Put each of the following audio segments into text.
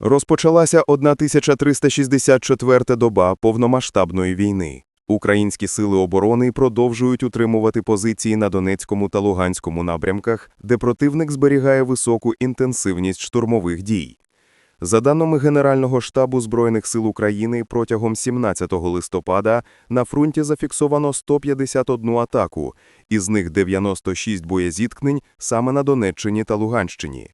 Розпочалася 1364 доба повномасштабної війни. Українські сили оборони продовжують утримувати позиції на Донецькому та Луганському напрямках, де противник зберігає високу інтенсивність штурмових дій. За даними Генерального штабу Збройних сил України, протягом 17 листопада на фронті зафіксовано 151 атаку, із них 96 боєзіткнень саме на Донеччині та Луганщині.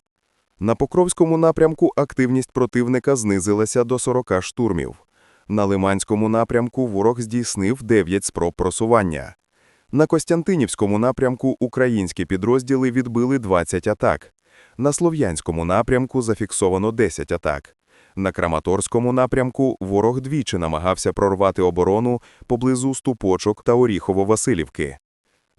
На Покровському напрямку активність противника знизилася до 40 штурмів. На Лиманському напрямку ворог здійснив 9 спроб просування. На Костянтинівському напрямку українські підрозділи відбили 20 атак. На Слов'янському напрямку зафіксовано 10 атак. На Краматорському напрямку ворог двічі намагався прорвати оборону поблизу Ступочок та Оріхово-Василівки.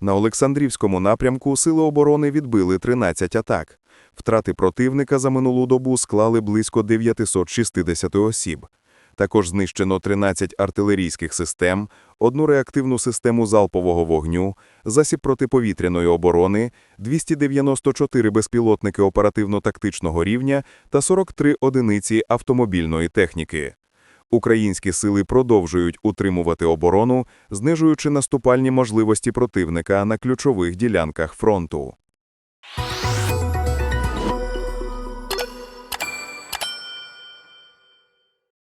На Олександрівському напрямку сили оборони відбили 13 атак. Втрати противника за минулу добу склали близько 960 осіб. Також знищено 13 артилерійських систем, одну реактивну систему залпового вогню, засіб протиповітряної оборони, 294 безпілотники оперативно-тактичного рівня та 43 одиниці автомобільної техніки. Українські сили продовжують утримувати оборону, знижуючи наступальні можливості противника на ключових ділянках фронту.